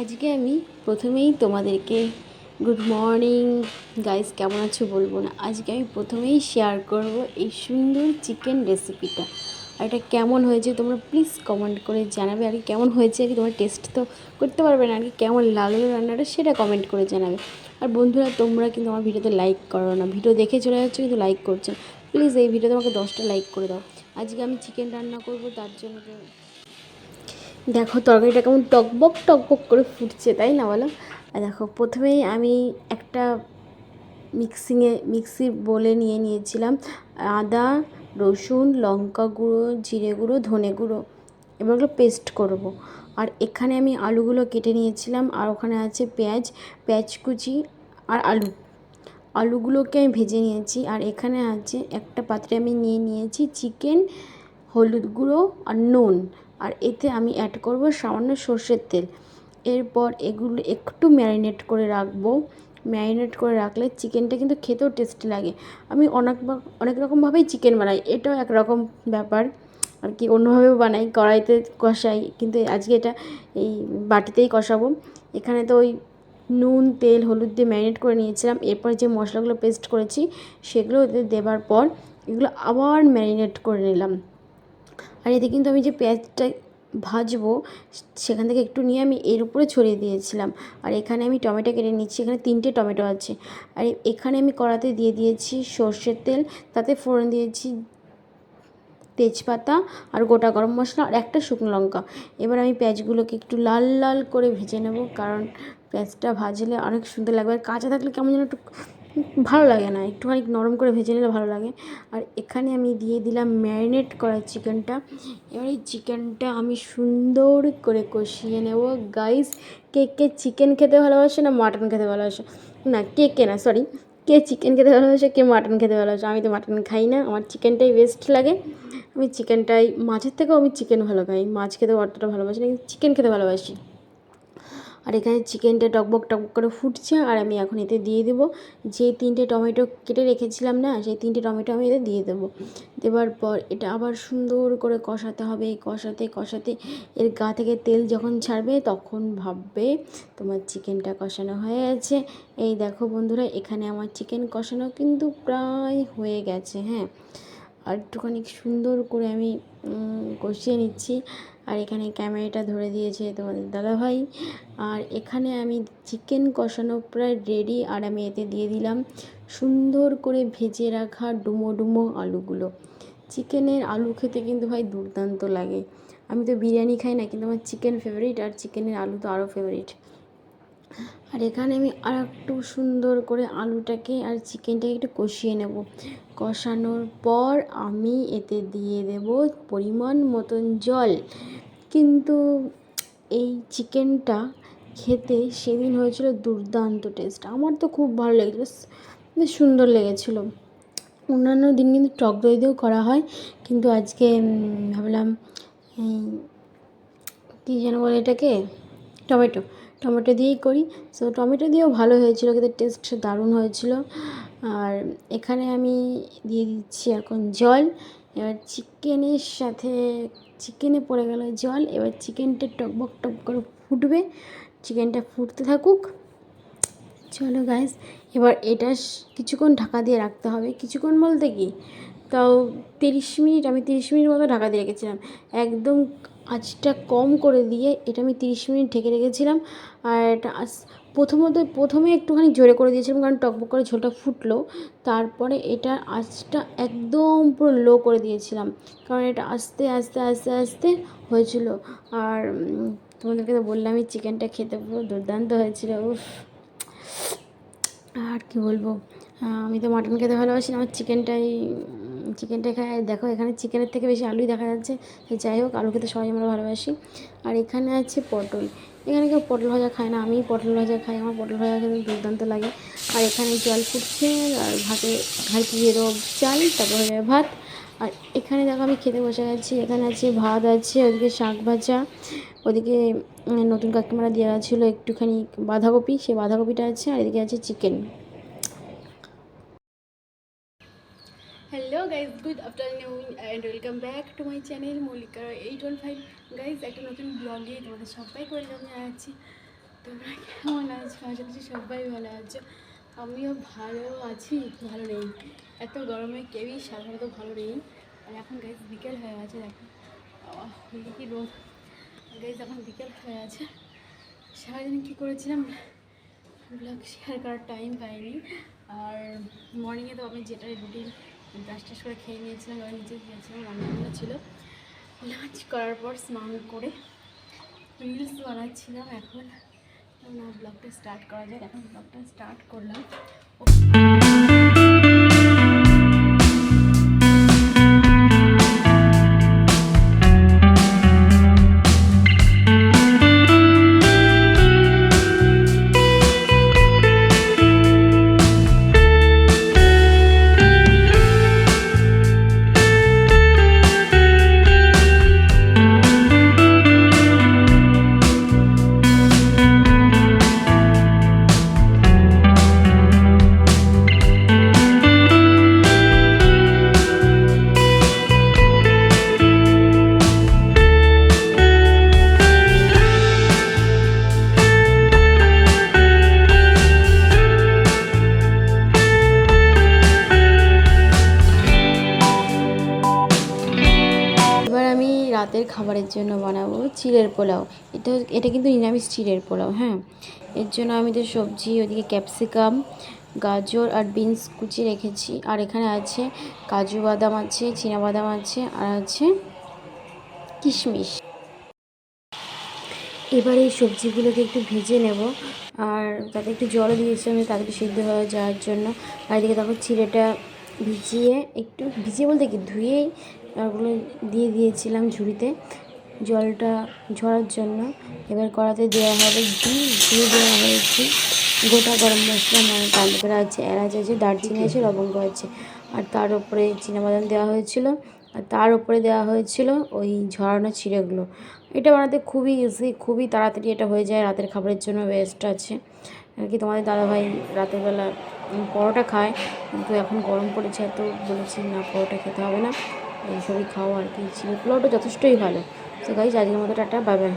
আজকে আমি প্রথমেই তোমাদেরকে গুড মর্নিং গাইস কেমন আছো বলব না। আজকে আমি প্রথমেই শেয়ার করব এই সুন্দর চিকেন রেসিপিটা আর এটা কেমন হয়েছে তোমরা প্লিজ কমেন্ট করে জানাবে। আর কেমন হয়েছে আর কি তোমার টেস্ট তো করতে পারবে না। আর কি কেমন লাগল রান্নাটা সেটা কমেন্ট করে জানাবে। আর বন্ধুরা, তোমরা কিন্তু আমার ভিডিওতে লাইক করো না। ভিডিও দেখে চলে যাচ্ছ কিন্তু লাইক করছ প্লিজ এই ভিডিওতে আমাকে দশটা লাইক করে দাও। আজকে আমি চিকেন রান্না করব, তার জন্য দেখো তরকারিটা কেমন টকবক টকবক করে ফুটছে, তাই না বলো আর দেখো, প্রথমেই আমি একটা মিক্সিংয়ে মিক্সি বলে নিয়ে নিয়েছিলাম আদা, রসুন, লঙ্কা গুঁড়ো, জিরে গুঁড়ো, ধনে গুঁড়ো, এবার ওগুলো পেস্ট করব। আর এখানে আমি আলুগুলো কেটে নিয়েছিলাম, আর ওখানে আছে পেঁয়াজ পেঁয়াজ কুচি আর আলু আলুগুলোকে আমি ভেজে নিয়েছি, আর এখানে আছে একটা পাত্রে আমি নিয়ে নিয়েছি চিকেন হলুদ গুঁড়ো আর নুন। আর এতে আমি অ্যাড করব সামান্য সর্ষের তেল। এরপর এগুলো একটু ম্যারিনেট করে রাখব। ম্যারিনেট করে রাখলে চিকেনটা কিন্তু খেতেও টেস্টি লাগে। আমি অনেক অনেক রকমভাবেই চিকেন বানাই। এটাও একরকম ব্যাপার। আর কি অন্যভাবেও বানাই, কড়াইতে কষাই। কিন্তু আজকে এটা এই বাটিতেই কষাবো। এখানে তো ওই নুন, তেল, হলুদ দিয়ে ম্যারিনেট করে নিয়েছিলাম। এরপর যে মশলাগুলো পেস্ট করেছি, সেগুলো দেবার পর এগুলো আবার ম্যারিনেট করে নিলাম। আর এতে কিন্তু আমি যে পেঁয়াজটা ভাজবো, সেখান থেকে একটু নিয়ে আমি এর উপরে ছড়িয়ে দিয়েছিলাম। আর এখানে আমি টমেটো কেটে নিচ্ছি, এখানে তিনটে টমেটো আছে। আর এখানে আমি কড়াতে দিয়ে দিয়েছি সর্ষের তেল, তাতে ফোড়ন দিয়েছি তেজপাতা আর গোটা গরম মশলা আর একটা শুকনো লঙ্কা। এবার আমি পেঁয়াজগুলোকে একটু লাল লাল করে ভেজে নেব, কারণ পেঁয়াজটা ভাজলে অনেক সুন্দর লাগবে। আর কাঁচা থাকলে কেমন যেন একটু ভালো লাগে না, একটুখানি নরম করে ভেজে নিলে ভালো লাগে। আর এখানে আমি দিয়ে দিলাম ম্যারিনেট করা চিকেনটা। এবার এই চিকেনটা আমি সুন্দর করে কষিয়ে নেব। গাইস কে কে চিকেন খেতে ভালোবাসে না মাটন খেতে ভালোবাসে? না, কে কে না সরি কে চিকেন খেতে ভালোবাসে, কে মাটন খেতে ভালোবাসে? আমি তো মাটন খাই না, আমার চিকেনটাই বেস্ট লাগে। আমি চিকেনটাই মাছের থেকেও আমি চিকেন ভালো খাই। মাছ খেতে অতটা ভালোবাসি না, কিন্তু চিকেন খেতে ভালোবাসি। আর এখানে চিকেনটা টকবক টকবক করে ফুটছে আর আমি এখন এতে দিয়ে দেবো। যে তিনটে টমেটো কেটে রেখেছিলাম না, সেই তিনটে টমেটো আমি এতে দিয়ে দেবো। দেওয়ার পর এটা আবার সুন্দর করে কষাতে হবে, কষাতে কষাতে। এর গা থেকে তেল যখন ছাড়বে তখন ভাববে তোমার চিকেনটা কষানো হয়ে গেছে। এই দেখো বন্ধুরা, এখানে আমার চিকেন কষানো কিন্তু প্রায় হয়ে গেছে হ্যাঁ। আর একটুখানি সুন্দর করে আমি কষিয়ে নিচ্ছি। আর এখানে ক্যামেরাটা ধরে দিয়েছে তোমাদের দাদাভাই। আর এখানে আমি চিকেন কষানো প্রায় রেডি আর আমি এতে দিয়ে দিলাম সুন্দর করে ভেজে রাখা ডুমো ডুমো আলুগুলো। চিকেনের আলু খেতে কিন্তু ভাই দুর্দান্ত লাগে। আমি তো বিরিয়ানি খাই না, কিন্তু আমার চিকেন ফেভারিট আর চিকেনের আলু তো আরও ফেভারিট আর এখানে আমি আর একটু সুন্দর করে আলুটাকে আর চিকেনটাকে একটু কষিয়ে নেব। কষানোর পর আমি এতে দিয়ে দেব পরিমাণ মতন জল। কিন্তু এই চিকেনটা খেতে সেদিন হয়েছিল দুর্দান্ত টেস্ট। আমার তো খুব ভালো লেগেছিল, বেশ সুন্দর লেগেছিলো। অন্যান্য দিন কিন্তু টক দই দিয়েও করা হয়, কিন্তু আজকে ভাবলাম, এই, কী যেন বলে এটাকে? টমেটো। টমেটো দিয়েই করি। সো টমেটো দিয়েও ভালো হয়েছিলো, কিন্তু টেস্ট দারুণ হয়েছিল। আর এখানে আমি দিয়ে দিচ্ছি এখন জল। এবার চিকেনের সাথে চিকেনে পড়ে গেল জল। এবার চিকেনটা টকবক টক করে ফুটবে। চিকেনটা ফুটতে থাকুক। চলো গাইস এবার এটা কিছুক্ষণ ঢাকা দিয়ে রাখতে হবে। কিছুক্ষণ বলতে কি? তাও তিরিশ মিনিট, আমি তিরিশ মিনিট মতো ঢাকা দিয়ে রেখেছিলাম। একদম আঁচটা কম করে দিয়ে এটা আমি তিরিশ মিনিট ঢেকে রেখেছিলাম। আর এটা প্রথমত, প্রথমে একটুখানি জোরে করে দিয়েছিলাম কারণ টকবক করে ঝোলটা ফুটলো। তারপরে এটা আঁচটা একদম পুরো লো করে দিয়েছিলাম কারণ এটা আস্তে আস্তে আস্তে আস্তে হয়েছিল। আর তোমাদেরকে তো বললামই চিকেনটা খেতে পুরো দুর্দান্ত হয়েছিল আর কি বলব? আমি তো মাটন খেতে ভালোবাসি আমার চিকেনটাই চিকেনটা খাই দেখো এখানে চিকেনের থেকে বেশি আলুই দেখা যাচ্ছে। যাই হোক আলু খেতে সবাই আমরা ভালোবাসি। আর এখানে আছে পটল। এখানে কেউ পটল ভাজা খায় না আমি পটল ভাজা খাই। আমার পটল ভাজা খেতে দুর্দান্ত লাগে। আর এখানে জল ফুটছে, আর ভাতে ঘাইতে দিয়ে দেবো চাল, তারপর হয়ে ভাত। আর এখানে দেখো আমি খেতে বসে গেছি। এখানে আছে ভাত, আছে ওদিকে শাক ভাজা, ওদিকে নতুন কাকিমারা দেওয়া ছিল একটুখানি বাঁধাকপি। সেই বাঁধাকপিটা আছে, আর এদিকে আছে chicken. Guys good afternoon and welcome back to my channel Mallika eight one five guys একটা নতুন ব্লগে তোমাদের সবাই ওয়েলকাম জানাচ্ছি। তোমরা কেমন আছো? আশা করছি সবাই ভালো আছো। আমিও ভালো আছি, ভালো নেই। এত গরমে কেউই সাধারণত ভালো নেই। আর এখন গাইজ বিকেল হয়ে আছে দেখো। কি রোদ। গাইজ এখন বিকেল হয়ে আছে সারাদিন কী করেছিলাম? ব্লগ শেয়ার করার টাইম পাইনি। আর মর্নিংয়ে তো আমি যেটা রুটিন ব্রাশ টাশ করে খেয়ে নিয়েছিলাম, এবার নিচে গিয়েছিলাম রান্নাগুলো ছিল। লাঞ্চ করার পর স্নান করে রিলস বানাচ্ছিলাম। এখন ব্লগটা স্টার্ট করা যায় এখন ব্লগটা স্টার্ট করলাম। রাতের খাবারের জন্য বানাবো চিড়ের পোলাও। এটা এটা কিন্তু নিরামিষ চিড়ের পোলাও হ্যাঁ? এর জন্য আমি তো সবজি, ওদিকে ক্যাপসিকাম, গাজর আর বিনস কুচি রেখেছি। আর এখানে আছে কাজু বাদাম আছে বাদাম আছে, আর আছে কিশমিশ। এবার এই সবজিগুলোকে একটু ভেজে নেব। আর তাতে একটু জল দিয়েছি আমি, তাদেরকে সিদ্ধ হয়ে যাওয়ার জন্য। আর এদিকে তারপর চিড়েটা ভিজিয়ে একটু ভিজিয়ে বলতে কি ধুয়েই ওগুলো দিয়ে দিয়েছিলাম ঝুড়িতে। জলটা ঝরার জন্য এবার কড়াতে দেওয়া হবে ঘি দিয়ে দেওয়া হয়েছে। গোটা গরম মশলা মানে তারপরে আছে এলাচ আছে দারচিনি আছে লবঙ্গ আছে। আর তার উপরে বাদাম দেওয়া হয়েছিল। আর তার উপরে দেওয়া হয়েছিল ওই ঝরানো চিড়েগুলো। এটা বানাতে খুবই ইজি খুবই তাড়াতাড়ি এটা হয়ে যায় রাতের খাবারের জন্য বেস্ট আছে। আর কি তোমাদের দাদাভাই রাতেরবেলা পরোটা খায়, কিন্তু এখন গরম পড়েছে, এত বলেছি না পরোটা খেতে হবে না। এইসবই খাও আর কি ছিল পোলাওটা যথেষ্টই ভালো। তো গাইজ আজকের মতো টাটা বাই বাই